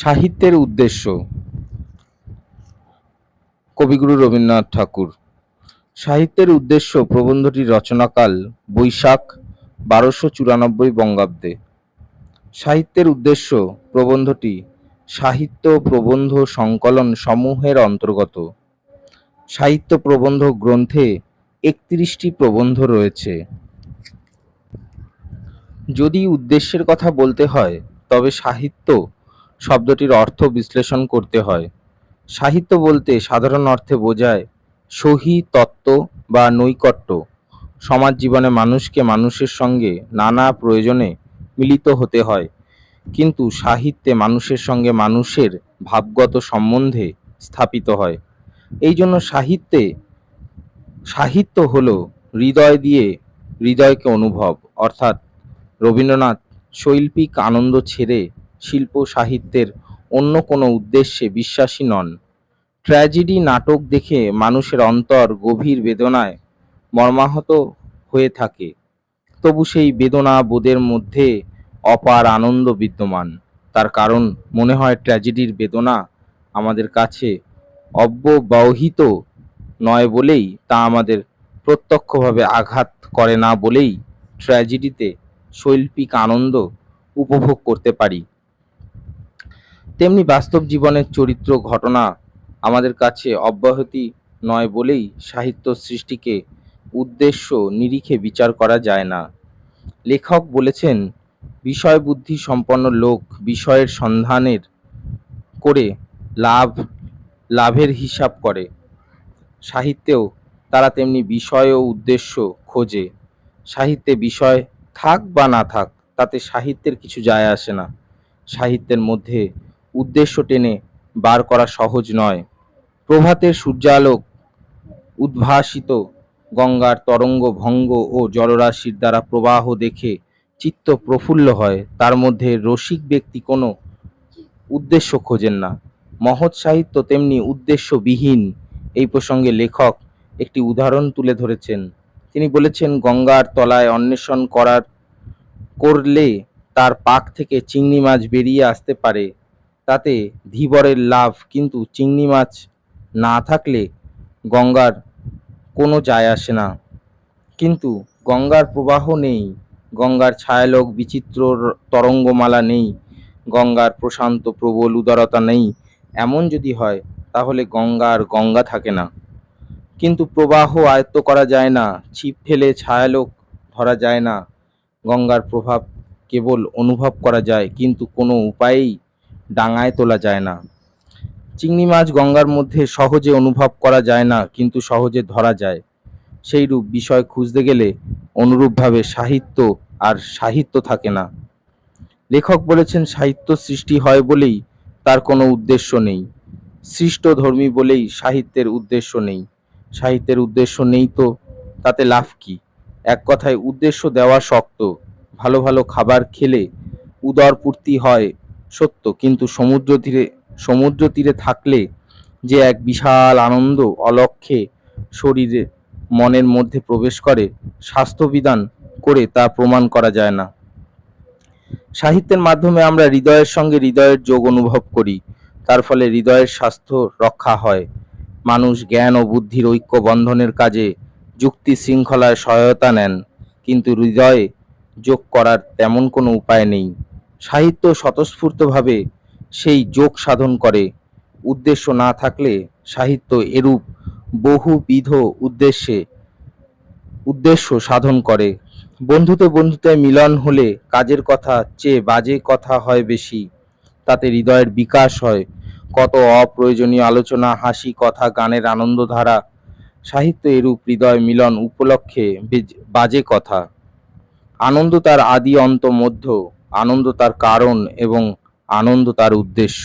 সাহিত্যের উদ্দেশ্য। কবিগুরু রবীন্দ্রনাথ ঠাকুর। সাহিত্যের উদ্দেশ্য প্রবন্ধটির রচনাকাল বৈশাখ বারোশো চুরানব্বই বঙ্গাব্দে। সাহিত্যের উদ্দেশ্য প্রবন্ধটি সাহিত্য প্রবন্ধ সংকলন সমূহের অন্তর্গত। সাহিত্য প্রবন্ধ গ্রন্থে একত্রিশটি প্রবন্ধ রয়েছে। যদি উদ্দেশ্যের কথা বলতে হয়, তবে সাহিত্য শব্দটির অর্থ বিশ্লেষণ করতে হয়। সাহিত্য বলতে সাধারণ অর্থে বোঝায় সহি, তত্ত্ব বা নৈকট্য। সমাজ জীবনে মানুষকে মানুষের সঙ্গে নানা প্রয়োজনে মিলিত হতে হয়। কিন্তু সাহিত্যে মানুষের সঙ্গে মানুষের ভাবগত সম্বন্ধে স্থাপিত হয়। এই জন্য সাহিত্যে, সাহিত্য হল হৃদয় দিয়ে হৃদয়কে অনুভব। অর্থাৎ রবীন্দ্রনাথ শৈল্পিক আনন্দ ছেড়ে শিল্প সাহিত্যের অন্য কোনো উদ্দেশ্যে বিশ্বাসী নন। ট্র্যাজেডি নাটক দেখে মানুষের অন্তর গভীর বেদনায় মর্মাহত হয়ে থাকে। তবু সেই বেদনা বোধের মধ্যে অপার আনন্দ বিদ্যমান। তার কারণ মনে হয় ট্র্যাজেডির বেদনা আমাদের কাছে অব্যবহিত নয় বলেই তা আমাদের প্রত্যক্ষভাবে আঘাত করে না বলেই ট্র্যাজেডিতে শৈল্পিক আনন্দ উপভোগ করতে পারি। তেমনি বাস্তব জীবনের চরিত্র ঘটনা আমাদের কাছে অব্যাহতি নয় বলেই সাহিত্য সৃষ্টিকে উদ্দেশ্য নিরিখে বিচার করা যায় না। লেখক বলেছেন বিষয় বুদ্ধি সম্পন্ন লোক বিষয়ের সন্ধানের করে লাভ, লাভের হিসাব করে। সাহিত্যেও তারা তেমনি বিষয় ও উদ্দেশ্য খোঁজে। সাহিত্যে বিষয় থাক বা না থাক, তাতে সাহিত্যের কিছু যায় আসে না। সাহিত্যের মধ্যে উদ্দেশ্য টেনে বার করা সহজ নয়। প্রভাতের সূর্যালোক উদ্ভাসিত গঙ্গার তরঙ্গ ভঙ্গ ও জলরাশির দ্বারা প্রবাহ দেখে চিত্ত প্রফুল্ল হয়। তার মধ্যে রসিক ব্যক্তি কোনো উদ্দেশ্য খোঁজেন না। মহৎ সাহিত্য তেমনি উদ্দেশ্যবিহীন। এই প্রসঙ্গে লেখক একটি উদাহরণ তুলে ধরেছেন। তিনি বলেছেন, গঙ্গার তলায় অন্বেষণ করার করলে তার পাক থেকে চিংড়ি মাছ বেরিয়ে আসতে পারে। তাতে ধীবরের লাভ, কিন্তু চিংড়ি মাছ না থাকলে গঙ্গার কোনো যায় আসে না। কিন্তু গঙ্গার প্রবাহ নেই, গঙ্গার ছায়ালোক বিচিত্র তরঙ্গমালা নেই, গঙ্গার প্রশান্ত প্রবল উদারতা নেই। এমন যদি হয়, তাহলে গঙ্গার গঙ্গা থাকে না। কিন্তু প্রবাহ আয়ত্ত করা যায় না, ছিপ ফেলে ছায়ালোক ধরা যায় না। গঙ্গার প্রভাব কেবল অনুভব করা যায়, কিন্তু কোনো উপায়েই ডাঙায় তোলা যায় না। চিংড়ি মাছ গঙ্গার মধ্যে সহজে অনুভব করা যায় না, কিন্তু সহজে ধরা যায়। সেই রূপ বিষয় খুঁজতে গেলে অনুরূপভাবে সাহিত্য আর সাহিত্য থাকে না। লেখক বলেছেন, সাহিত্য সৃষ্টি হয় বলেই তার কোনো উদ্দেশ্য নেই। সৃষ্ট ধর্মী বলেই সাহিত্যের উদ্দেশ্য নেই। সাহিত্যের উদ্দেশ্য নেই তো, তাতে লাভ কি? এক কথায়, উদ্দেশ্য দেওয়া শক্ত। ভালো ভালো খাবার খেলে উদর পূর্তি হয় সত্য, কিন্তু সমুদ্র তীরে সমুদ্র তীরে থাকলে যে এক বিশাল আনন্দ অলক্ষে শরীরে, মনের মধ্যে প্রবেশ করে স্বাস্থ্যবিধান করে তা প্রমাণ করা যায় না। সাহিত্যের মাধ্যমে আমরা হৃদয়ের সঙ্গে হৃদয়ের যোগ অনুভব করি, তার ফলে হৃদয়ের স্বাস্থ্য রক্ষা হয়। মানুষ জ্ঞান ও বুদ্ধির ঐক্য বন্ধনের কাজে যুক্তি শৃঙ্খলায় সহায়তা নেন, কিন্তু হৃদয়ে যোগ করার তেমন কোনো উপায় নেই। সাহিত্য স্বতঃস্ফূর্তভাবে সেই যোগ সাধন করে। উদ্দেশ্য না থাকলে সাহিত্য এরূপ বহুবিধ উদ্দেশ্যে উদ্দেশ্য সাধন করে। বন্ধুতে বন্ধুতে মিলন হলে কাজের কথা চেয়ে বাজে কথা হয় বেশি। তাতে হৃদয়ের বিকাশ হয়। কত অপ্রয়োজনীয় আলোচনা, হাসি, কথা, গানের আনন্দধারা, সাহিত্য এরূপ হৃদয় মিলন উপলক্ষে বাজে কথা। আনন্দ তার আদি অন্ত মধ্য আনন্দ তার কারণ এবং আনন্দ তার উদ্দেশ্য।